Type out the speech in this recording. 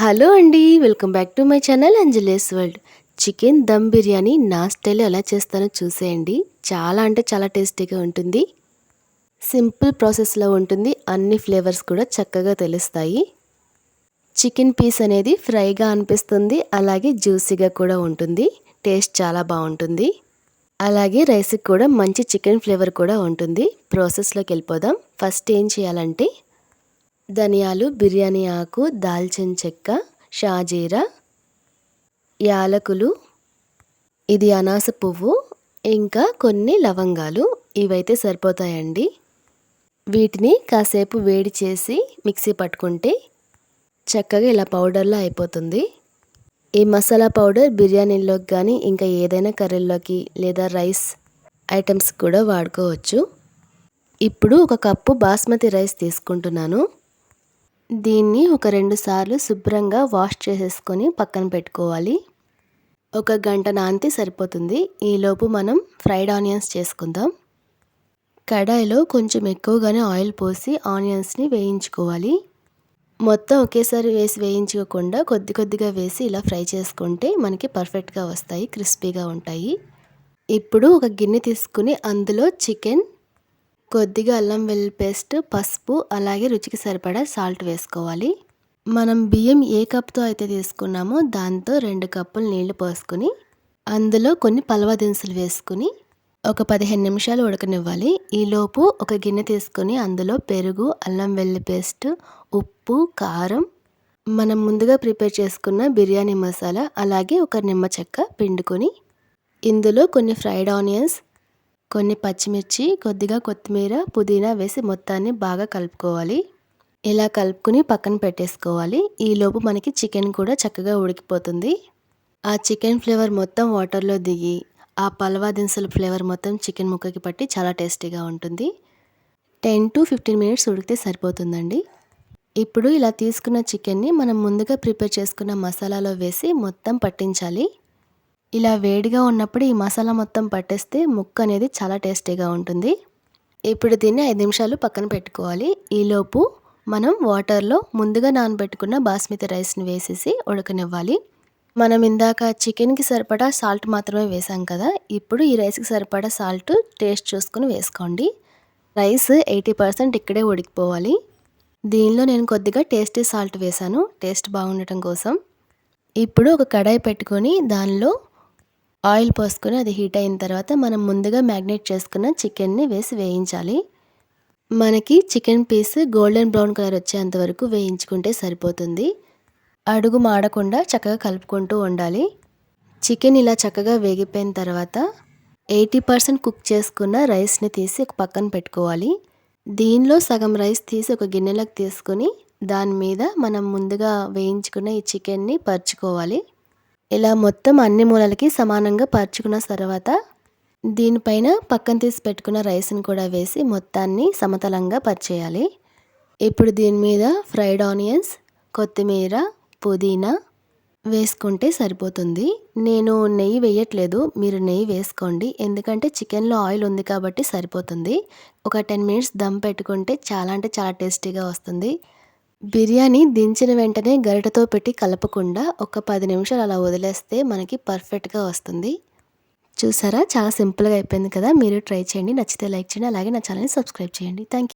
Hello అండి welcome back to my channel Anjali's world. Chicken dum biryani నా స్టైల్లో ఎలా చేస్తానో చూసేయండి. చాలా అంటే చాలా టేస్టీగా ఉంటుంది. సింపుల్ ప్రాసెస్లో ఉంటుంది. అన్ని ఫ్లేవర్స్ కూడా చక్కగా తెలుస్తాయి. చికెన్ పీస్ అనేది ఫ్రైగా అనిపిస్తుంది. అలాగే జ్యూసీగా కూడా ఉంటుంది. టేస్ట్ చాలా బాగుంటుంది. అలాగే రైస్కి కూడా మంచి చికెన్ ఫ్లేవర్ కూడా ఉంటుంది. ప్రాసెస్లోకి వెళ్ళిపోదాం. ఫస్ట్ ఏం చేయాలంటే ధనియాలు బిర్యానీ ఆకు దాల్చిన చెక్క షాజీరా యాలకులు. ఇది అనాస పువ్వు ఇంకా కొన్ని లవంగాలు. ఇవైతే సరిపోతాయండి. వీటిని కాసేపు వేడి చేసి మిక్సీ పట్టుకుంటే చక్కగా ఇలా పౌడర్లో అయిపోతుంది. ఈ మసాలా పౌడర్ బిర్యానీలోకి కానీ ఇంకా ఏదైనా కర్రీల్లోకి లేదా రైస్ ఐటమ్స్ కూడా వాడుకోవచ్చు. ఇప్పుడు ఒక కప్పు బాస్మతి రైస్ తీసుకుంటున్నాను. దీన్ని ఒక రెండు సార్లు శుభ్రంగా వాష్ చేసేసుకొని పక్కన పెట్టుకోవాలి. ఒక గంట నానితే సరిపోతుంది. ఈలోపు మనం ఫ్రైడ్ ఆనియన్స్ చేసుకుందాం. కడాయిలో కొంచెం ఎక్కువగానే ఆయిల్ పోసి ఆనియన్స్ని వేయించుకోవాలి. మొత్తం ఒకేసారి వేసి వేయించుకోకుండా కొద్ది కొద్దిగా వేసి ఇలా ఫ్రై చేసుకుంటే మనకి పర్ఫెక్ట్గా వస్తాయి క్రిస్పీగా ఉంటాయి. ఇప్పుడు ఒక గిన్నె తీసుకుని అందులో చికెన్ కొద్దిగా అల్లం వెల్లుల్లి పేస్ట్ పసుపు అలాగే రుచికి సరిపడా సాల్ట్ వేసుకోవాలి. మనం బియ్యం ఏ కప్తో అయితే తీసుకున్నామో దాంతో రెండు కప్పులు నీళ్ళు పోసుకుని అందులో కొన్ని పలవ దినుసులు వేసుకుని ఒక పదిహేను నిమిషాలు ఉడకనివ్వాలి. ఈలోపు ఒక గిన్నె తీసుకొని అందులో పెరుగు అల్లం వెల్లుల్లి పేస్ట్ ఉప్పు కారం మనం ముందుగా ప్రిపేర్ చేసుకున్న బిర్యానీ మసాలా అలాగే ఒక నిమ్మ చెక్క పిండుకొని ఇందులో కొన్ని ఫ్రైడ్ ఆనియన్స్ కొన్ని పచ్చిమిర్చి కొద్దిగా కొత్తిమీర పుదీనా వేసి మొత్తాన్ని బాగా కలుపుకోవాలి. ఇలా కలుపుకుని పక్కన పెట్టేసుకోవాలి. ఈలోపు మనకి చికెన్ కూడా చక్కగా ఉడికిపోతుంది. ఆ చికెన్ ఫ్లేవర్ మొత్తం వాటర్లో దిగి ఆ పల్వా దినుసుల ఫ్లేవర్ మొత్తం చికెన్ ముక్కకి పట్టి చాలా టేస్టీగా ఉంటుంది. టెన్ టు ఫిఫ్టీన్ మినిట్స్ ఉడికితే సరిపోతుందండి. ఇప్పుడు ఇలా తీసుకున్న చికెన్ని మనం ముందుగా ప్రిపేర్ చేసుకున్న మసాలాలో వేసి మొత్తం పట్టించాలి. ఇలా వేడిగా ఉన్నప్పుడు ఈ మసాలా మొత్తం పట్టేస్తే ముక్క అనేది చాలా టేస్టీగా ఉంటుంది. ఇప్పుడు దీన్ని ఐదు నిమిషాలు పక్కన పెట్టుకోవాలి. ఈలోపు మనం వాటర్లో ముందుగా నానబెట్టుకున్న బాస్మతి రైస్ని వేసేసి ఉడకనివ్వాలి. మనం ఇందాక చికెన్కి సరిపడా సాల్ట్ మాత్రమే వేసాం కదా. ఇప్పుడు ఈ రైస్కి సరిపడా సాల్ట్ టేస్ట్ చూసుకుని వేసుకోండి. రైస్ ఎయిటీ పర్సెంట్ ఇక్కడే ఉడికిపోవాలి. దీనిలో నేను కొద్దిగా టేస్టీ సాల్ట్ వేసాను టేస్ట్ బాగుండటం కోసం. ఇప్పుడు ఒక కడాయి పెట్టుకొని దానిలో ఆయిల్ పోసుకొని అది హీట్ అయిన తర్వాత మనం ముందుగా మ్యాగ్నేట్ చేసుకున్న చికెన్ని వేసి వేయించాలి. మనకి chicken piece golden brown colour వచ్చేంత వరకు వేయించుకుంటే సరిపోతుంది. అడుగు మాడకుండా చక్కగా కలుపుకుంటూ ఉండాలి. చికెన్ ఇలా చక్కగా వేగిపోయిన తర్వాత ఎయిటీ పర్సెంట్ కుక్ చేసుకున్న రైస్ని తీసి ఒక పక్కన పెట్టుకోవాలి. దీనిలో సగం రైస్ తీసి ఒక గిన్నెలోకి తీసుకొని దాని మీద మనం ముందుగా వేయించుకున్న ఈ చికెన్ని పరుచుకోవాలి. ఇలా మొత్తం అన్ని మూలలకి సమానంగా పరుచుకున్న తర్వాత దీనిపైన పక్కన తీసి పెట్టుకున్న రైస్ని కూడా వేసి మొత్తాన్ని సమతలంగా పరిచేయాలి. ఇప్పుడు దీని మీద ఫ్రైడ్ ఆనియన్స్ కొత్తిమీర పుదీనా వేసుకుంటే సరిపోతుంది. నేను నెయ్యి వేయట్లేదు మీరు నెయ్యి వేసుకోండి. ఎందుకంటే చికెన్లో ఆయిల్ ఉంది కాబట్టి సరిపోతుంది. ఒక టెన్ మినిట్స్ దమ్ పెట్టుకుంటే చాలా అంటే చాలా టేస్టీగా వస్తుంది. బిర్యానీ దించిన వెంటనే గరిటతో పెట్టి కలపకుండా ఒక పది నిమిషాలు అలా వదిలేస్తే మనకి పర్ఫెక్ట్గా వస్తుంది. చూసారా? చాలా సింపుల్గా అయిపోయింది కదా? మీరు ట్రై చేయండి. నచ్చితే లైక్ చేయండి. అలాగే నా ఛానల్ని సబ్స్క్రైబ్ చేయండి. థ్యాంక్